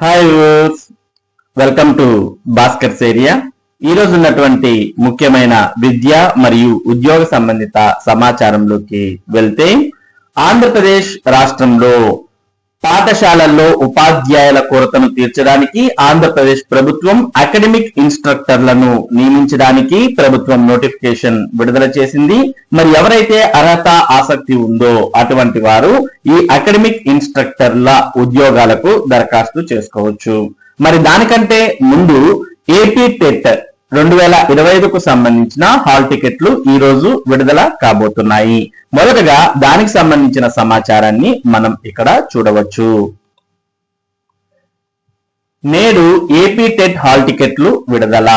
Hi welcome to Bhaskar's area ఈ రోజు ఉన్నటువంటి ముఖ్యమైన విద్య మరియు ఉద్యోగ సంబంధిత సమాచారంలోకి వెళ్తే ఆంధ్రప్రదేశ్ రాష్ట్రంలో పాఠశాలల్లో ఉపాధ్యాయుల కొరతను తీర్చడానికి ఆంధ్రప్రదేశ్ ప్రభుత్వం అకాడమిక్ ఇన్స్ట్రక్టర్లను నియమించడానికి ప్రభుత్వం నోటిఫికేషన్ విడుదల చేసింది. మరి ఎవరైతే అర్హత ఆసక్తి ఉందో అటువంటి వారు ఈ అకాడమిక్ ఇన్స్ట్రక్టర్ల ఉద్యోగాలకు దరఖాస్తు చేసుకోవచ్చు. మరి దానికంటే ముందు ఏపీ టెట్ రెండు వేల ఇరవై ఐదుకు సంబంధించిన హాల్ టికెట్లు ఈ రోజు విడుదల కాబోతున్నాయి. మొదటగా దానికి సంబంధించిన సమాచారాన్ని మనం ఇక్కడ చూడవచ్చు. నేడు ఏపీ టెట్ హాల్ టికెట్లు విడుదల.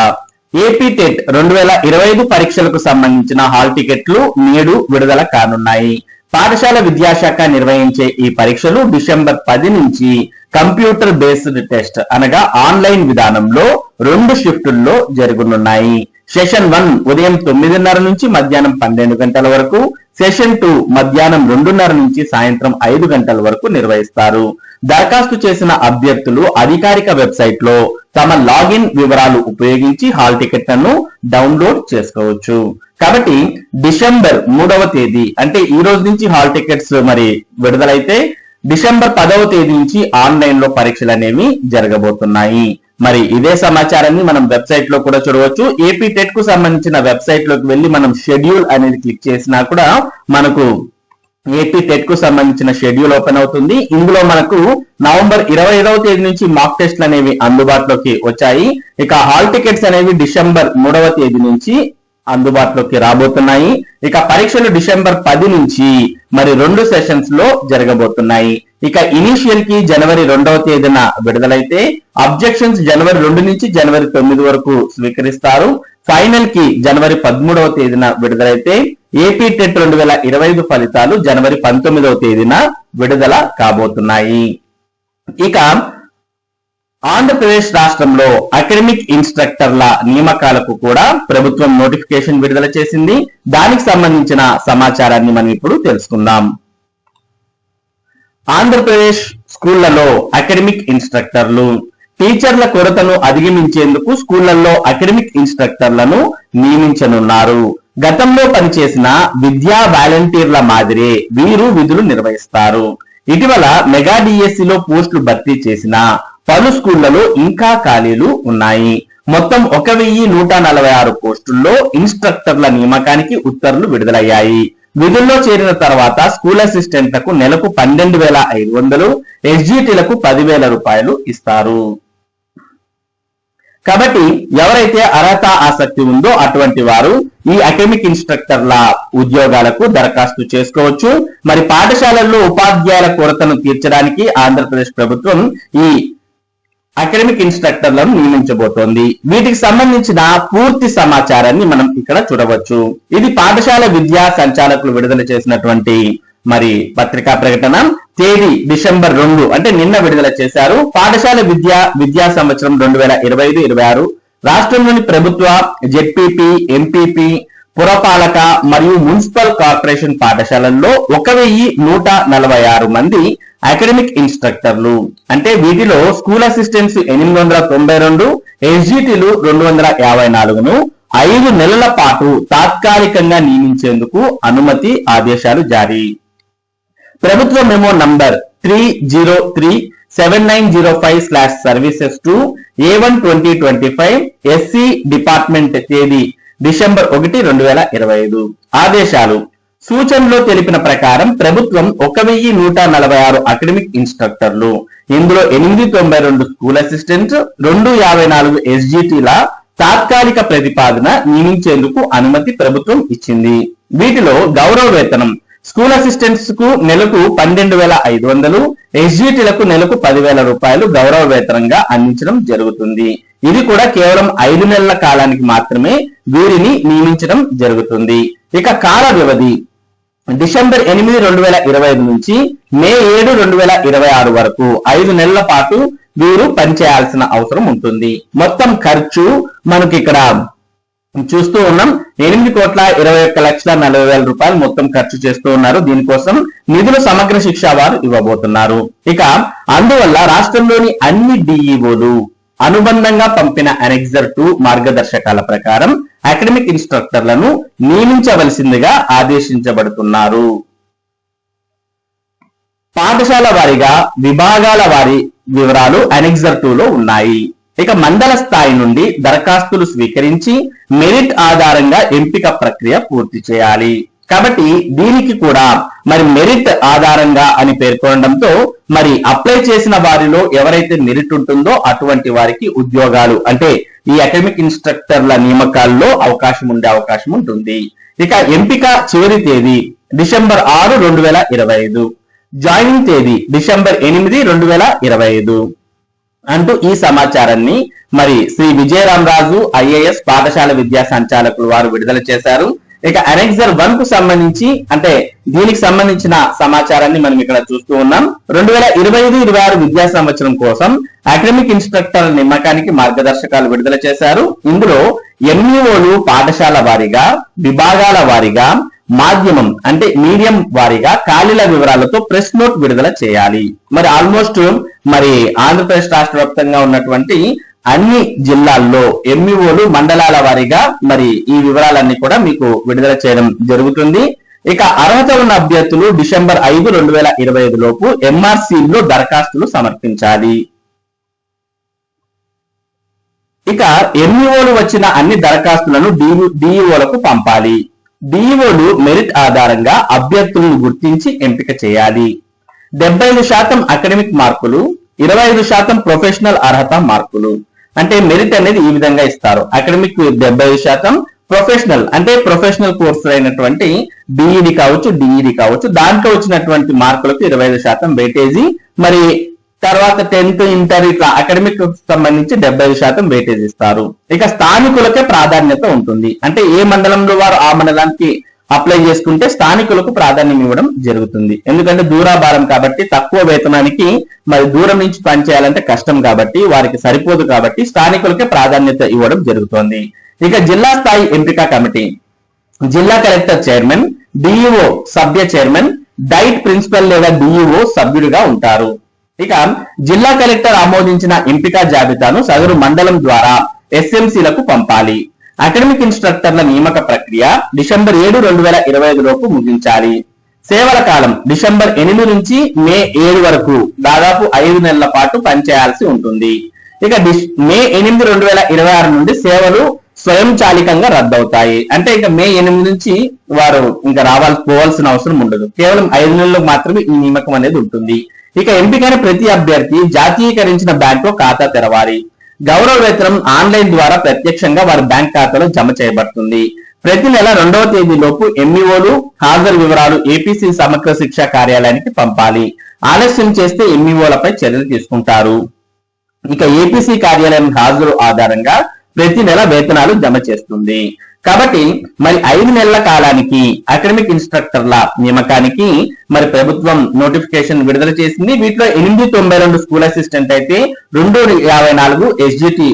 ఏపీ టెట్ రెండు వేల ఇరవై ఐదు పరీక్షలకు సంబంధించిన హాల్ టికెట్లు నేడు విడుదల కానున్నాయి. పాఠశాల విద్యాశాఖ నిర్వహించే ఈ పరీక్షలు డిసెంబర్ పది నుంచి కంప్యూటర్ బేస్డ్ టెస్ట్ అనగా ఆన్లైన్ విధానంలో రెండు షిఫ్టుల్లో జరగనున్నాయి. సెషన్ వన్ ఉదయం తొమ్మిదిన్నర నుంచి మధ్యాహ్నం పన్నెండు గంటల వరకు సెషన్ టూ మధ్యాహ్నం రెండున్నర నుంచి సాయంత్రం ఐదు గంటల వరకు నిర్వహిస్తారు. దరఖాస్తు చేసిన అభ్యర్థులు అధికారిక వెబ్సైట్లో తమ లాగిన్ వివరాలు ఉపయోగించి హాల్ టికెట్లను డౌన్లోడ్ చేసుకోవచ్చు. కాబట్టి డిసెంబర్ మూడవ తేదీ అంటే ఈ రోజు నుంచి హాల్ టికెట్స్ మరి విడుదలైతే డిసెంబర్ పదవ తేదీ నుంచి ఆన్లైన్లో పరీక్షలు అనేవి జరగబోతున్నాయి. మరి ఇదే సమాచారాన్ని మనం వెబ్సైట్లో కూడా చూడవచ్చు. ఏపీ టెట్కు సంబంధించిన వెబ్సైట్లోకి వెళ్ళి మనం షెడ్యూల్ అనేది క్లిక్ చేసినా కూడా మనకు ఏపీ టెట్కు సంబంధించిన షెడ్యూల్ ఓపెన్ అవుతుంది. ఇందులో మనకు నవంబర్ ఇరవై ఐదవ తేదీ నుంచి మాక్ టెస్ట్లు అనేవి అందుబాటులోకి వచ్చాయి. ఇక హాల్ టికెట్స్ అనేవి డిసెంబర్ మూడవ తేదీ నుంచి అందుబాటులోకి రాబోతున్నాయి. ఇక పరీక్షలు డిసెంబర్ పది నుంచి మరి రెండు సెషన్స్లో జరగబోతున్నాయి. ఇక ఇనీషియల్కి జనవరి రెండవ తేదీన విడుదలైతే అబ్జెక్షన్స్ జనవరి రెండు నుంచి జనవరి తొమ్మిది వరకు స్వీకరిస్తారు. ఫైనల్కి జనవరి పదమూడవ తేదీన విడుదలైతే ఏపీ టెట్ రెండు వేల ఇరవై ఐదు ఫలితాలు జనవరి పంతొమ్మిదవ తేదీన విడుదల కాబోతున్నాయి. ఇక ఆంధ్రప్రదేశ్ రాష్ట్రంలో అకాడమిక్ ఇన్స్ట్రక్టర్ల నియామకాలకు కూడా ప్రభుత్వం నోటిఫికేషన్ విడుదల చేసింది. దానికి సంబంధించిన సమాచారాన్ని మనం ఇప్పుడు తెలుసుకుందాం. ఆంధ్రప్రదేశ్ స్కూళ్ళలో అకాడమిక్ ఇన్స్ట్రక్టర్లు టీచర్ల కొరతను అధిగమించేందుకు స్కూళ్ళలో అకాడమిక్ ఇన్స్ట్రక్టర్లను నియమించనున్నారు. గతంలో పనిచేసిన విద్యా వాలంటీర్ల మాదిరే వీరు విధులు నిర్వహిస్తారు. ఇటీవల మెగా డిఎస్సిలో పోస్టులు భర్తీ చేసిన పలు స్కూళ్ళలో ఇంకా ఖాళీలు ఉన్నాయి. మొత్తం ఒక వెయ్యి నూట నలభై ఆరు పోస్టుల్లో ఇన్స్ట్రక్టర్ల నియామకానికి ఉత్తర్వులు విడుదలయ్యాయి. విధుల్లో చేరిన తర్వాత స్కూల్ అసిస్టెంట్లకు నెలకు పన్నెండు వేల ఐదు వందలు ఎస్జిటిలకు పదివేల రూపాయలు ఇస్తారు. కాబట్టి ఎవరైతే అర్హత ఆసక్తి ఉందో అటువంటి వారు ఈ అకాడమిక్ ఇన్స్ట్రక్టర్ల ఉద్యోగాలకు దరఖాస్తు చేసుకోవచ్చు. మరి పాఠశాలల్లో ఉపాధ్యాయుల కొరతను తీర్చడానికి ఆంధ్రప్రదేశ్ ప్రభుత్వం ఈ అకాడమిక్ ఇన్స్ట్రక్టర్లను నియమించబోతోంది. వీటికి సంబంధించిన పూర్తి సమాచారాన్ని మనం ఇక్కడ చూడవచ్చు. ఇది పాఠశాల విద్యా సంచాలకులు విడుదల చేసినటువంటి మరి పత్రికా ప్రకటన. తేదీ డిసెంబర్ రెండు అంటే నిన్న విడుదల చేశారు. పాఠశాల విద్యా విద్యా సంవత్సరం రెండు వేల ఇరవై ఐదు ఇరవై ఆరు. రాష్ట్రంలోని ప్రభుత్వ జెడ్పీపీ ఎంపీపీ పురపాలక మరియు మున్సిపల్ కార్పొరేషన్ పాఠశాలల్లో ఒక వెయ్యి నూట నలభై ఆరు మంది అకాడమిక్ ఇన్స్ట్రక్టర్లు అంటే వీటిలో స్కూల్ అసిస్టెంట్స్ ఎనిమిది వందల తొంభై రెండు ఎస్జిటిలు రెండు వందల యాభై నాలుగును ఐదు నెలల పాటు తాత్కాలికంగా నియమించేందుకు అనుమతి ఆదేశాలు జారీ. ప్రభుత్వ memo number three zero three seven nine zero five slash services two A one twenty twenty five SC department తేదీ డిసెంబర్ ఒకటి రెండు వేల ఇరవై ఐదు. ఆదేశాలు. సూచనలో తెలిపిన ప్రకారం ప్రభుత్వం ఒక వెయ్యి నూట నలభై ఆరు అకాడమిక్ ఇన్స్ట్రక్టర్లు. ఇందులో ఎనిమిది తొంభై రెండు స్కూల్ అసిస్టెంట్స్ రెండు యాభై నాలుగు ఎస్జిటిల తాత్కాలిక ప్రతిపాదన నియమించేందుకు అనుమతి ప్రభుత్వం ఇచ్చింది. వీటిలో గౌరవ వేతనం స్కూల్ అసిస్టెంట్స్కు నెలకు పన్నెండు వేల ఐదు వందలు ఎస్జిటిలకు నెలకు పదివేల రూపాయలు గౌరవ వేతనంగా అందించడం జరుగుతుంది. ఇది కూడా కేవలం ఐదు నెలల కాలానికి మాత్రమే వీరిని నియమించడం జరుగుతుంది. ఇక కాల వ్యవధి. డిసెంబర్ ఎనిమిది రెండు వేల ఇరవై ఐదు నుంచి మే ఏడు రెండు వేల ఇరవై ఆరు వరకు ఐదు నెలల పాటు వీరు పనిచేయాల్సిన అవసరం ఉంటుంది. మొత్తం ఖర్చు మనకి ఇక్కడ చూస్తూ ఉన్నాం. ఎనిమిది కోట్ల ఇరవై ఒక్క లక్షల నలభై వేల రూపాయలు మొత్తం ఖర్చు చేస్తూ ఉన్నారు. దీనికోసం నిధులు సమగ్ర శిక్ష వారు ఇవ్వబోతున్నారు. ఇక అందువల్ల రాష్ట్రంలోని అన్ని డిఈఓలు అనుబంధంగా పంపిన అనెక్సర్ టూ మార్గదర్శకాల ప్రకారం అకాడమిక్ ఇన్స్ట్రక్టర్లను నియమించవలసిందిగా ఆదేశించబడుతున్నారు. పాఠశాల వారీగా విభాగాల వారి వివరాలు అనెక్సర్ టూలో ఉన్నాయి. ఇక మండల స్థాయి నుండి దరఖాస్తులు స్వీకరించి మెరిట్ ఆధారంగా ఎంపిక ప్రక్రియ పూర్తి చేయాలి. కాబట్టి దీనికి కూడా మరి మెరిట్ ఆధారంగా అని పేర్కొనడంతో మరి అప్లై చేసిన వారిలో ఎవరైతే మెరిట్ ఉంటుందో అటువంటి వారికి ఉద్యోగాలు అంటే ఈ అకాడమిక్ ఇన్స్ట్రక్టర్ల నియామకాల్లో అవకాశం ఉండే అవకాశం ఉంటుంది. ఇక ఎంపిక చివరి తేదీ డిసెంబర్ ఆరు రెండు వేల ఇరవై ఐదు. జాయినింగ్ తేదీ డిసెంబర్ ఎనిమిది రెండు వేల ఇరవై ఐదు. అంటూ ఈ సమాచారాన్ని మరి శ్రీ విజయరామరాజు ఐఏఎస్ పాఠశాల విద్యా సంచాలకులు వారు విడుదల చేశారు. ఇక అనెక్సర్ వన్కు సంబంధించి అంటే దీనికి సంబంధించిన సమాచారాన్ని మనం ఇక్కడ చూస్తూ ఉన్నాం. రెండు వేల ఇరవై ఐదు ఇరవై ఆరు విద్యా సంవత్సరం కోసం అకాడమిక్ ఇన్స్ట్రక్టర్ నిమ్మకానికి మార్గదర్శకాలు విడుదల చేశారు. ఇందులో ఎంఈఓలు పాఠశాల వారీగా విభాగాల వారీగా మాధ్యమం అంటే మీడియం వారీగా ఖాళీల వివరాలతో ప్రెస్ నోట్ విడుదల చేయాలి. మరి ఆల్మోస్ట్ మరి ఆంధ్రప్రదేశ్ రాష్ట్ర వ్యాప్తంగా ఉన్నటువంటి అన్ని జిల్లాల్లో ఎంఈఓలు మండలాల వారీగా మరి ఈ వివరాలన్నీ కూడా మీకు విడుదల చేయడం జరుగుతుంది. ఇక అర్హత ఉన్న అభ్యర్థులు డిసెంబర్ ఐదు రెండు వేల ఇరవై ఐదు లోపు ఎంఆర్సీ దరఖాస్తులు సమర్పించాలి. ఇక ఎంఈఓలు వచ్చిన అన్ని దరఖాస్తులను డిఈఓలకు పంపాలి. డిఈఓలు మెరిట్ ఆధారంగా అభ్యర్థులను గుర్తించి ఎంపిక చేయాలి. డెబ్బై ఐదు శాతం అకాడమిక్ మార్కులు ఇరవై ఐదు శాతం ప్రొఫెషనల్ అర్హత మార్కులు అంటే మెరిట్ అనేది ఈ విధంగా ఇస్తారు. అకాడమిక్ డెబ్బై శాతం ప్రొఫెషనల్ అంటే ప్రొఫెషనల్ కోర్సు అయినటువంటి బిఈడి కావచ్చు డిఈడి కావచ్చు దాంట్లో వచ్చినటువంటి మార్కులకు ఇరవై ఐదు శాతం వెయిటేజీ మరి తర్వాత టెన్త్ ఇంటర్ ఇట్లా అకాడమిక్ సంబంధించి డెబ్బై ఐదు శాతం వెయిటేజ్ ఇస్తారు. ఇక స్థానికులకే ప్రాధాన్యత ఉంటుంది. అంటే ఏ మండలంలో వారు ఆ మండలానికి అప్లై చేసుకుంటే స్థానికులకు ప్రాధాన్యం ఇవ్వడం జరుగుతుంది. ఎందుకంటే దూరాభారం కాబట్టి తక్కువ వేతనానికి మరి దూరం నుంచి పనిచేయాలంటే కష్టం కాబట్టి వారికి సరిపోదు కాబట్టి స్థానికులకే ప్రాధాన్యత ఇవ్వడం జరుగుతోంది. ఇక జిల్లా స్థాయి ఎంపిక కమిటీ. జిల్లా కలెక్టర్ చైర్మన్ డిఈఓ సభ్య చైర్మన్ డైట్ ప్రిన్సిపల్ లేదా డిఈఓ సభ్యుడిగా ఉంటారు. ఇక జిల్లా కలెక్టర్ ఆమోదించిన ఎంపిక జాబితాను సదరు మండలం ద్వారా ఎస్ఎంసీలకు పంపాలి. అకాడమిక్ ఇన్స్ట్రక్టర్ల నియామక ప్రక్రియ డిసెంబర్ ఏడు రెండు వేల ఇరవై ఐదు లోపు ముగించాలి. సేవల కాలం డిసెంబర్ ఎనిమిది నుంచి మే ఏడు వరకు దాదాపు ఐదు నెలల పాటు పనిచేయాల్సి ఉంటుంది. ఇక మే ఎనిమిది రెండు వేల ఇరవై ఆరు నుండి సేవలు స్వయంచాలికంగా రద్దవుతాయి. అంటే ఇక మే ఎనిమిది నుంచి వారు ఇంకా రావాల్సి పోవాల్సిన అవసరం ఉండదు. కేవలం ఐదు నెలలకు మాత్రమే ఈ నియామకం అనేది ఉంటుంది. ఇక ఎంపికైన ప్రతి అభ్యర్థి జాతీయకరించిన బ్యాంకులో ఖాతా తెరవాలి. గౌరవ వేతనం ఆన్లైన్ ద్వారా ప్రత్యక్షంగా వారి బ్యాంక్ ఖాతాలో జమ చేయబడుతుంది. ప్రతి నెల రెండవ తేదీలోపు ఎంఈఓలు హాజరు వివరాలు ఏపీసీ సమగ్ర శిక్షా కార్యాలయానికి పంపాలి. ఆలస్యం చేస్తే ఎంఈఓలపై చర్యలు తీసుకుంటారు. ఇక ఏపీసీ కార్యాలయం హాజరు ఆధారంగా ప్రతి నెల వేతనాలు జమ చేస్తుంది. కాబట్టి మరి ఐదు నెలల కాలానికి అకాడమిక్ ఇన్స్ట్రక్టర్ల నియమకానికి మరి ప్రభుత్వం నోటిఫికేషన్ విడుదల చేసింది. వీటిలో ఎనిమిది తొంభై రెండు స్కూల్ అసిస్టెంట్ అయితే రెండు యాభై నాలుగు ఎస్జిటి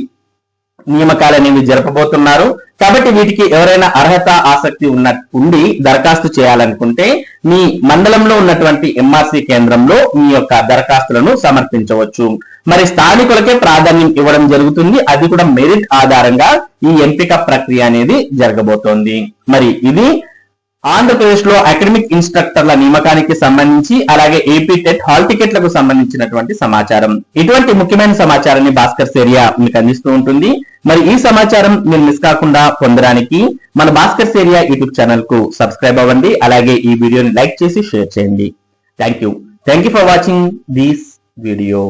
నియమకాలు అనేవి జరపబోతున్నారు. కాబట్టి వీటికి ఎవరైనా అర్హత ఆసక్తి ఉన్న ఉండి దరఖాస్తు చేయాలనుకుంటే మీ మండలంలో ఉన్నటువంటి ఎంఆర్సీ కేంద్రంలో మీ యొక్క దరఖాస్తులను సమర్పించవచ్చు. మరి స్థానికులకే ప్రాధాన్యం ఇవ్వడం జరుగుతుంది. అది కూడా మెరిట్ ఆధారంగా ఈ ఎంపిక ప్రక్రియ అనేది జరగబోతోంది. మరి ఇది ఆంధ్రప్రదేశ్లో అకాడమిక్ ఇన్స్ట్రక్టర్ల నియమకానికి సంబంధించి అలాగే ఏపీ టెట్ హాల్ టికెట్లకు సంబంధించినటువంటి సమాచారం. ఇటువంటి ముఖ్యమైన సమాచారాన్ని భాస్కర్ సేరియా మీకు అందిస్తూ ఉంటుంది. మరి ఈ సమాచారం మీరు మిస్ కాకుండా పొందడానికి మన భాస్కర్ సేరియా యూట్యూబ్ ఛానల్కు సబ్స్క్రైబ్ అవ్వండి. అలాగే ఈ వీడియోని లైక్ చేసి షేర్ చేయండి. Thank you. Thank you for watching this video.